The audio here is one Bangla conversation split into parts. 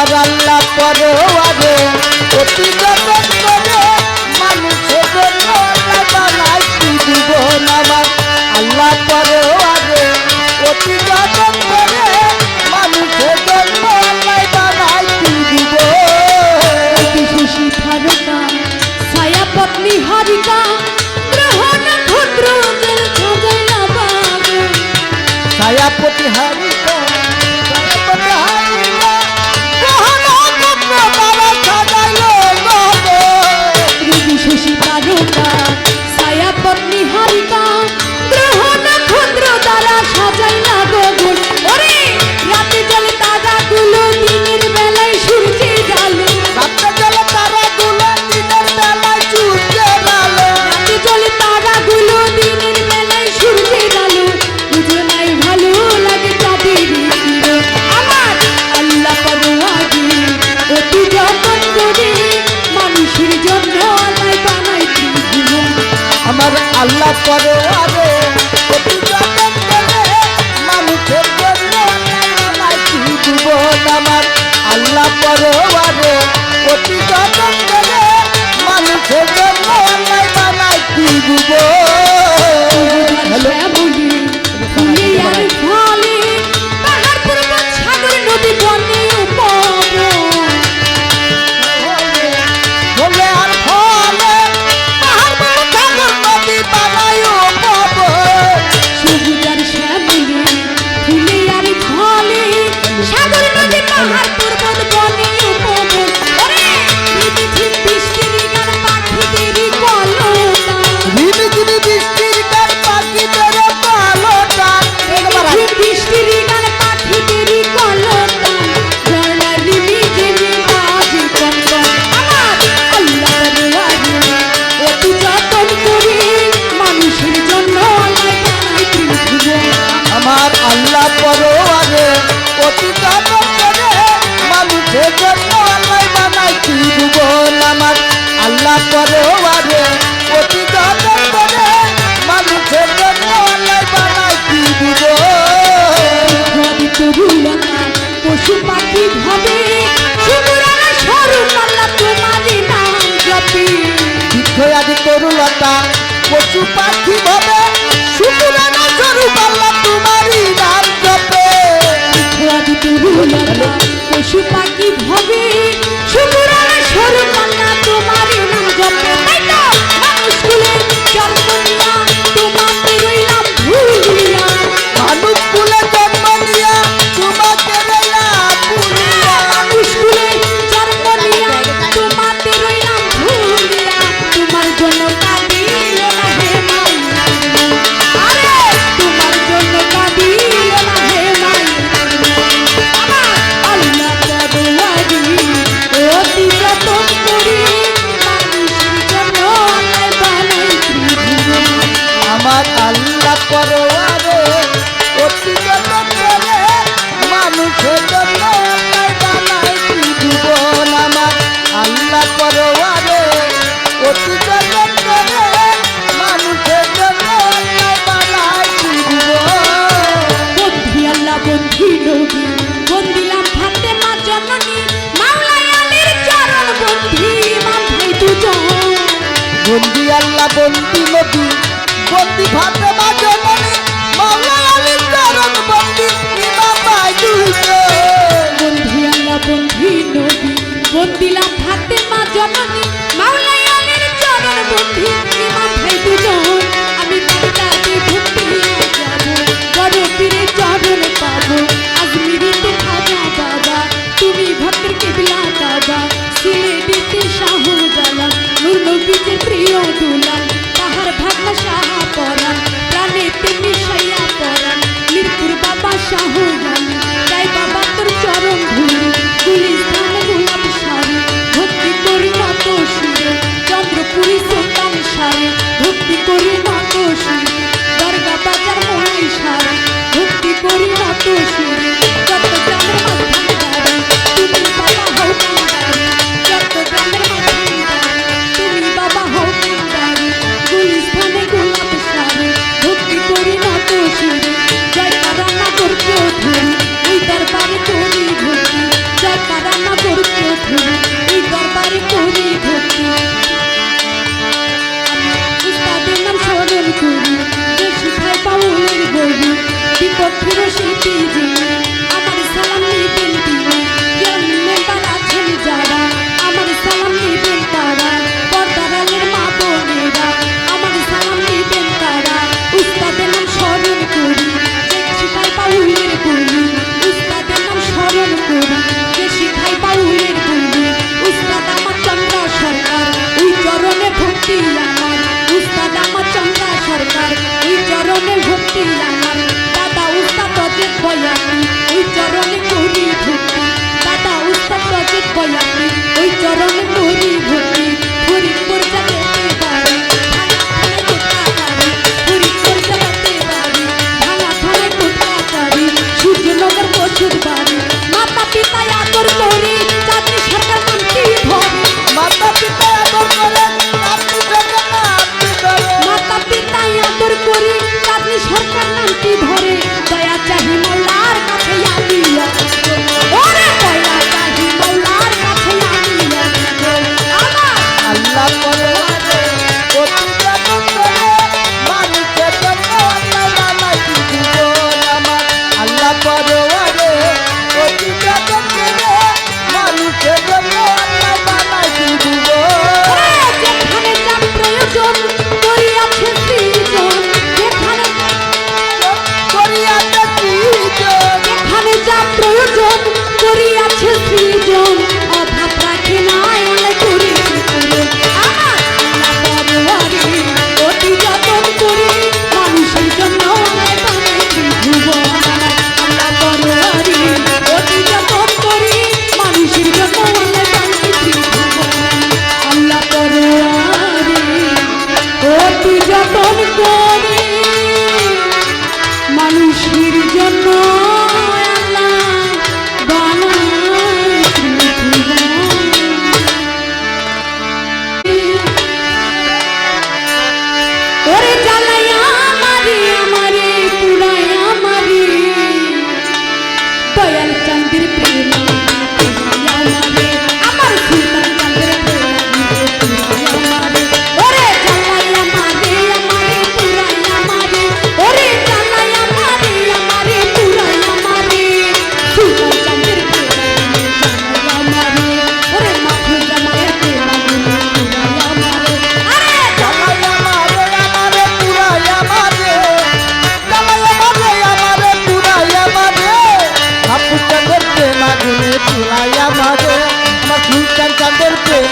আমার আল্লাহ পরোয়ারে অতি যতন করে মানুষের জন্য বানাই জীবন আমার আল্লাহ পরোয়ারে অতি যতন করে মানুষের জন্য বানাই জীবন খুশি ভারতা ছায়া পত্নী পাহাড় পর্বত এজন্য আল্লাহ বানাইছি জীবন আমার। আল্লাহ করে আরে অতি যতন করে মানুষের জন্য আল্লাহ বানাইছি জীবন পশু পাখি ভাবে পশু পাখি ভাবে পশু পাখি ভাবে শুকুরার সরকার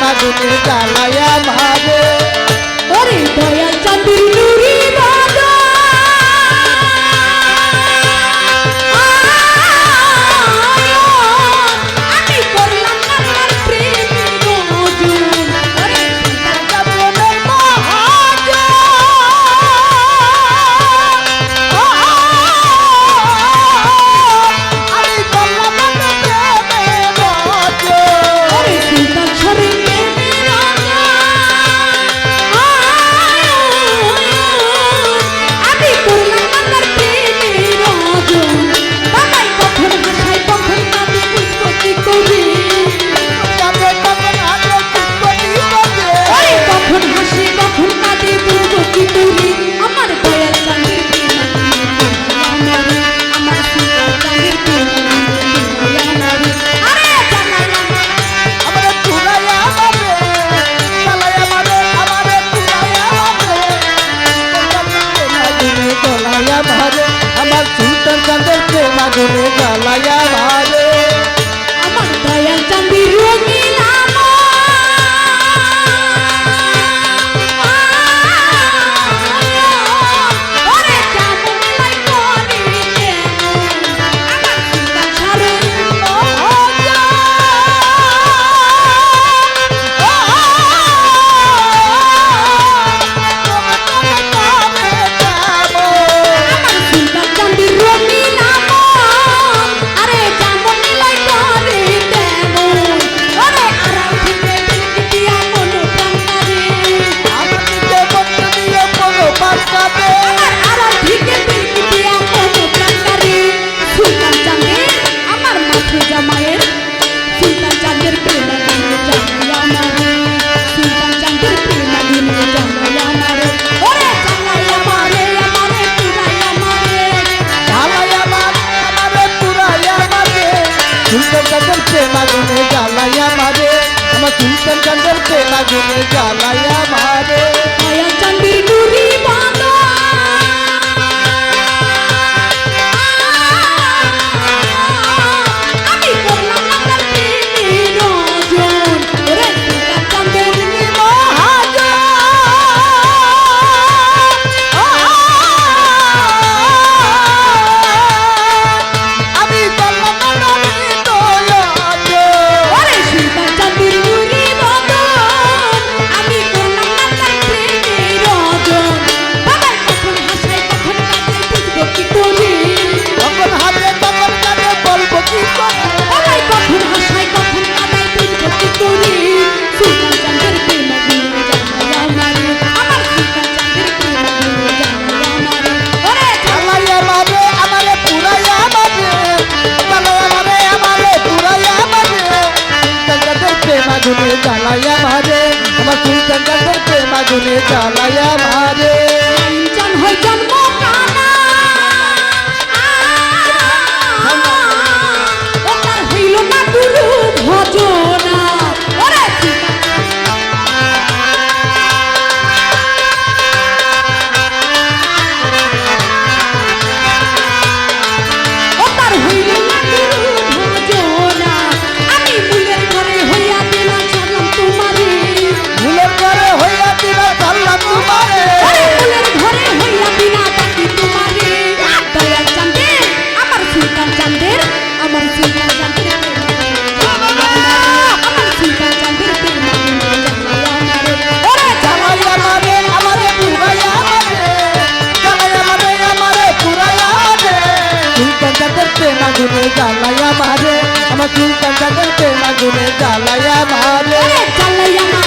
আগুনে জ্বালাই আমারে चंदन चंदन पे लगने जा चालया मारे हम चूतन जगत पे लगुने चालया मारे। चालया